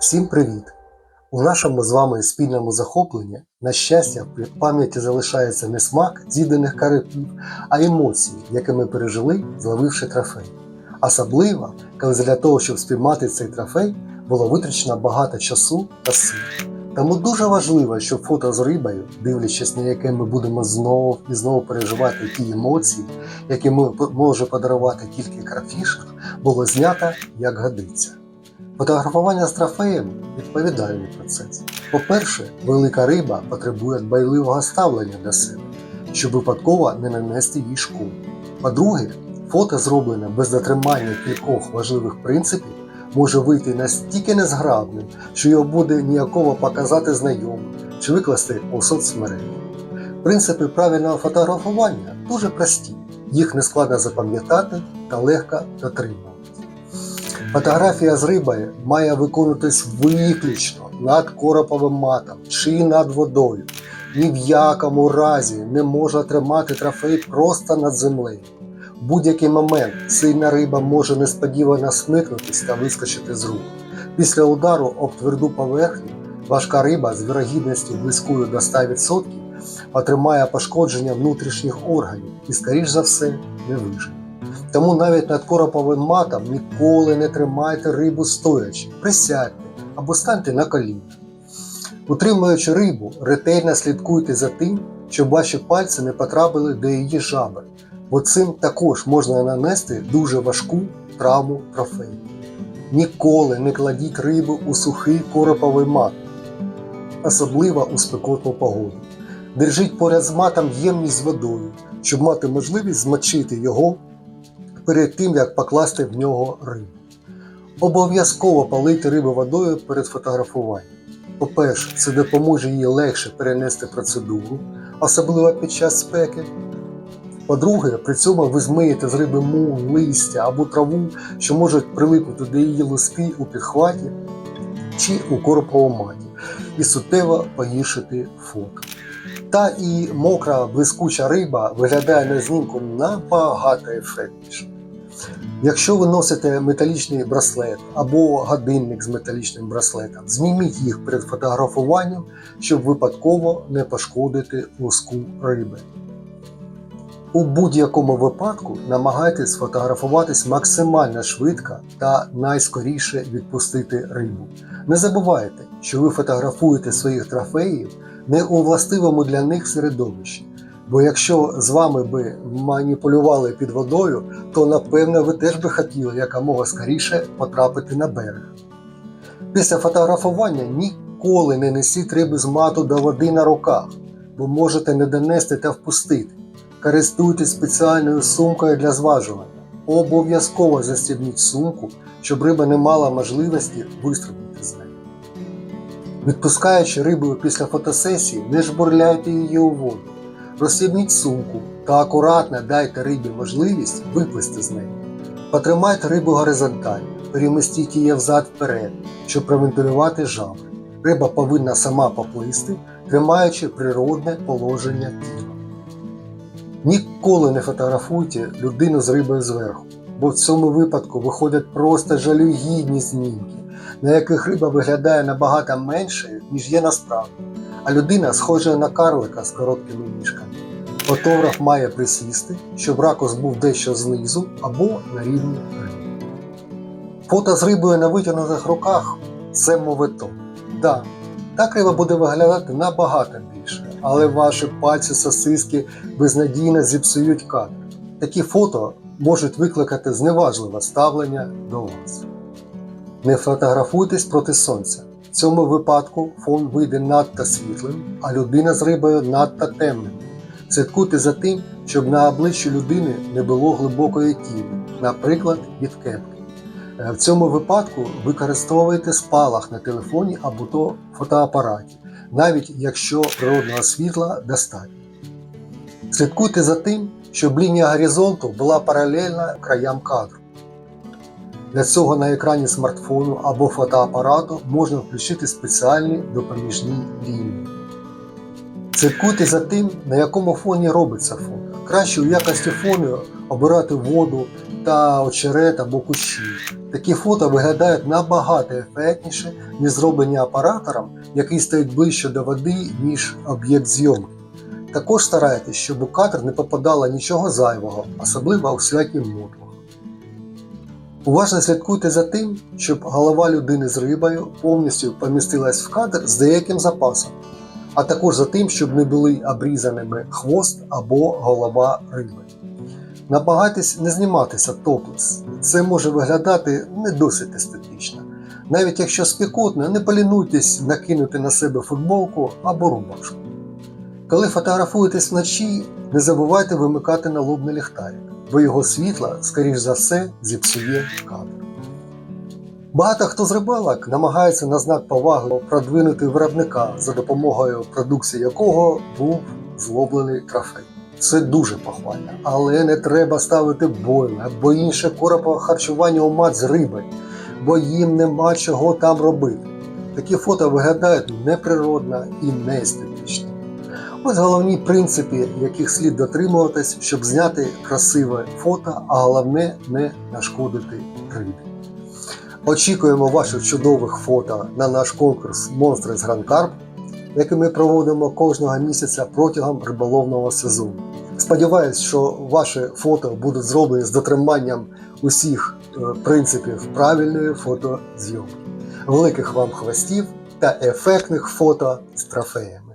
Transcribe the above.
Всім привіт! У нашому з вами спільному захопленні, на щастя, в пам'яті залишається не смак з'їдених карипів, а емоції, які ми пережили, зловивши трофей. Особливо, коли для того, щоб спіймати цей трофей, було витрачено багато часу та сил. Тому дуже важливо, щоб фото з рибою, дивлячись на яке ми будемо знову і знову переживати ті емоції, які може подарувати тільки карфішинг, було знято як годиться. Фотографування з трофеєм відповідальний процес. По-перше, велика риба потребує дбайливого ставлення до себе, щоб випадково не нанести їй шкоду. По-друге, фото, зроблене без дотримання кількох важливих принципів, може вийти настільки незграбним, що його буде ніяково показати знайомим чи викласти у соцмережі. Принципи правильного фотографування дуже прості, їх нескладно запам'ятати та легко дотримувати. Фотографія з рибою має виконуватись виключно над короповим матом чи над водою. Ні в якому разі не можна тримати трофей просто над землею. В будь-який момент сильна риба може несподівано смикнутися та вискочити з рук. Після удару об тверду поверхню важка риба з вірогідністю близькою до 100% отримає пошкодження внутрішніх органів і, скоріш за все, не виживе. Тому навіть над короповим матом ніколи не тримайте рибу стоячи, присядьте або станьте на коліна. Утримуючи рибу, ретельно слідкуйте за тим, щоб ваші пальці не потрапили до її жабри, бо цим також можна нанести дуже важку травму трофею. Ніколи не кладіть рибу у сухий короповий мат, особливо у спекотну погоду. Держіть поряд з матом ємність з водою, щоб мати можливість змочити його перед тим, як покласти в нього рибу. Обов'язково полити рибу водою перед фотографуванням. По-перше, це допоможе їй легше перенести процедуру, особливо під час спеки. По-друге, при цьому ви змиєте з риби мул, листя або траву, що можуть прилипнути до її луски у підхваті чи у короповому і суттєво погіршити фото. Та і мокра блискуча риба виглядає на знімку набагато ефектніше. Якщо ви носите металічний браслет або годинник з металічним браслетом, зніміть їх перед фотографуванням, щоб випадково не пошкодити луску риби. У будь-якому випадку намагайтесь фотографуватись максимально швидко та найскоріше відпустити рибу. Не забувайте, що ви фотографуєте своїх трофеїв не у властивому для них середовищі. Бо якщо з вами би маніпулювали під водою, то напевно ви теж би хотіли якомога скоріше потрапити на берег. Після фотографування ніколи не несіть риби з мату до води на руках, бо можете не донести та впустити. Користуйтесь спеціальною сумкою для зважування. Обов'язково застібніть сумку, щоб риба не мала можливості вистрибнути з неї. Відпускаючи рибу після фотосесії, не жбурляйте її у воду. Розсібніть сумку та акуратно дайте рибі можливість виплисти з неї. Потримайте рибу горизонтально, перемістіть її взад вперед, щоб провентилювати жабри. Риба повинна сама поплисти, тримаючи природне положення тіла. Ніколи не фотографуйте людину з рибою зверху, бо в цьому випадку виходять просто жалюгідні знімки, на яких риба виглядає набагато меншою, ніж є насправді, а людина схожа на карлика з короткими ніжками. Фотограф має присісти, щоб ракурс був дещо знизу або на рівні риби. Фото з рибою на витягнутих руках це мовито. Да, так риба буде виглядати набагато більше, але ваші пальці сосиски безнадійно зіпсують кадр. Такі фото можуть викликати зневажливе ставлення до вас. Не фотографуйтесь проти сонця. В цьому випадку фон вийде надто світлим, а людина з рибою надто темним. Слідкуйте за тим, щоб на обличчі людини не було глибокої тіні, наприклад, від кепки. Е, В цьому випадку використовуйте спалах на телефоні або то фотоапараті, навіть якщо природного світла достатньо. Слідкуйте за тим, щоб лінія горизонту була паралельна краям кадру. Для цього на екрані смартфону або фотоапарату можна включити спеціальні допоміжні лінії. Слідкуйте за тим, на якому фоні робиться фото. Краще у якості фону обирати воду та очерет або кущі. Такі фото виглядають набагато ефектніше, ніж зроблені оператором, який стоїть ближче до води, ніж об'єкт зйомки. Також старайтесь, щоб у кадр не попадало нічого зайвого, особливо у святні мотлах. Уважно слідкуйте за тим, щоб голова людини з рибою повністю помістилась в кадр з деяким запасом, а також за тим, щоб не були обрізаними хвост або голова риби. Намагайтесь не зніматися топлес. Це може виглядати не досить естетично. Навіть якщо спекотно, не полінуйтесь накинути на себе футболку або рубашку. Коли фотографуєтесь вночі, не забувайте вимикати налобний ліхтарик, бо його світло, скоріш за все, зіпсує кадр. Багато хто з рибалок намагається на знак поваги продвинути виробника, за допомогою продукції якого був зловлений трофей. Це дуже похвально, але не треба ставити бойли або інше коропове харчування у мат з риби, бо їм нема чого там робити. Такі фото виглядають неприродно і неестетично. Ось головні принципи, яких слід дотримуватись, щоб зняти красиве фото, а головне не нашкодити рибі. Очікуємо ваших чудових фото на наш конкурс Монстри з Гранкарп, який ми проводимо кожного місяця протягом риболовного сезону. Сподіваюсь, що ваші фото будуть зроблені з дотриманням усіх е, принципів правильної фотозйомки. Великих вам хвостів та ефектних фото з трофеями.